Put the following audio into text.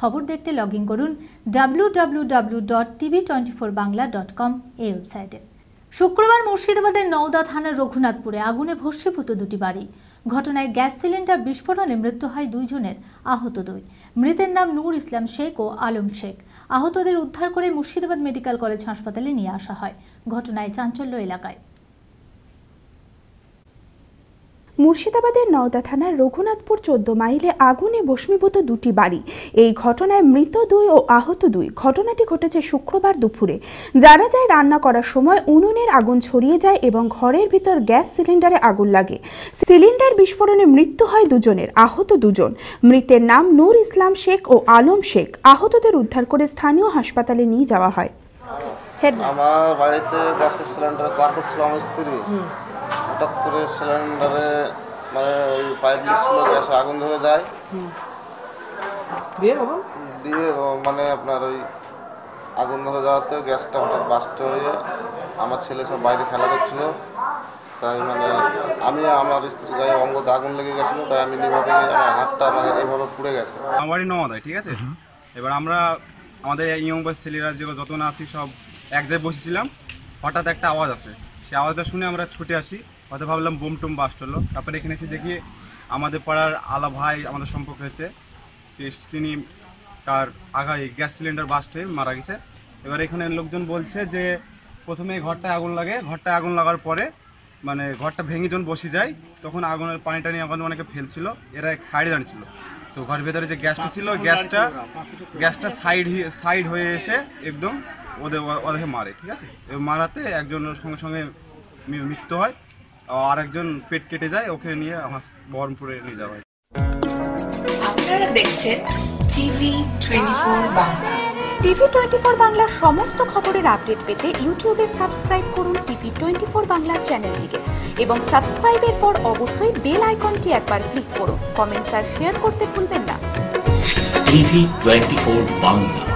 খবর দেখতে log in করুন W W W dot TV twenty four Bangla dot com এই ওয়েবসাইটে। শুক্রবার মুর্শিদাবাদের নওদা থানার রঘুনাথপুরে আগুনে ভস্মীভূত দুটি বাড়ি। ঘটনায় গ্যাস সিলিন্ডার বিস্ফোরণে মৃত্যু হয় দুইজনের আহত দুই। মৃতের নাম নূর ইসলাম শেখ ও আলম শেখ। আহতদের উদ্ধার করে মুর্শিদাবাদ মেডিকেল কলেজ হাসপাতালে নিয়ে আসা হয়। ঘটনায় চাঞ্চল্য এলাকায়। মুর্শিদাবাদের নওদা থানার রঘুনাথপুর চোদ্দ মাইলে আগুনে ভস্মীভূত দুটি বাড়ি। এই ঘটনায় মৃত দুই ও আহত দুই। ঘটনাটি ঘটেছে শুক্রবার দুপুরে। যারা যায় রান্না করার সময় উনুনের আগুন ছড়িয়ে যায় এবং ঘরের ভিতর গ্যাস সিলিন্ডারে আগুন লাগে। সিলিন্ডার বিস্ফোরণে মৃত্যু হয় দুজনের আহত দুজন। মৃতের নাম নূর ইসলাম শেখ ও আলম শেখ। আহতদের উদ্ধার করে স্থানীয় হাসপাতালে নিয়ে যাওয়া হয়। আমার বাড়িতে গ্যাসের সিলিন্ডার চা করছিল আমার স্ত্রী। হঠাৎ করে সিলিন্ডারে মানে ওই পাইপ লিক ছিল গ্যাসে আগুন ধরে যায়। দিয়ে বাবা দিয়ে মানে আপনার ওই আগুন ধরে যাওয়াতে গ্যাসটা হঠাৎ বাস্ট হয়ে আমার ছেলে সব বাইরে খেলা করছিল। তাই মানে আমি আমার স্ত্রীর গায়ে অঙ্গতে আগুন লেগে গেছিল তাই আমি নিভাবে আমার হাতটা মানে এইভাবে পুড়ে গেছে। আমার বাড়ি নওদায় ঠিক আছে? এবার আমরা আমাদের ইয়ং বয়স ছেলেরা যে যত না আছি সব এক জায়গায় বসেছিলাম হঠাৎ একটা আওয়াজ আসে। সেই আওয়াজটা শুনে আমরা ছুটে আসি। হয়তো ভাবলাম বোম টুম বাস্ট হলো। তারপরে এখানে এসে দেখি আমাদের পাড়ার আলা ভাই আমাদের সম্পর্ক হয়েছে। তিনি তার আগায় গ্যাস সিলিন্ডার বাস্ট হয়ে মারা গেছে। এবার এখানে লোকজন বলছে যে প্রথমে ঘরটায় আগুন লাগে। ঘরটায় আগুন লাগার পরে মানে ঘরটা ভেঙে যখন বসে যায় তখন আগুনের পানি টানি আগুন অনেকে ফেলছিল। এরা এক সাইডে দাঁড়িয়েছিল। তো ঘরের ভেতরে যে গ্যাসটা ছিল গ্যাসটা গ্যাসটা সাইড সাইড হয়ে এসে একদম ওদের ওদেরকে মারে ঠিক আছে? এবার মারাতে একজনের সঙ্গে সঙ্গে মৃত্যু হয়। আর একজন পেট কেটে যায় ওকে নিয়ে আমার বহরমপুরে নিয়ে যাওয়া হয়। আপনারা দেখছেন TV twenty four Bangla. TV twenty four বাংলার সমস্ত খবরের আপডেট পেতে ইউটিউবে সাবস্ক্রাইব করুন টিভি টোয়েন্টি ফোর বাংলা চ্যানেলটিকে এবং সাবস্ক্রাইবের পর অবশ্যই বেল আইকনটি একবার ক্লিক করুন। কমেন্টস আর শেয়ার করতে ভুলবেন না। TV twenty four Bangla.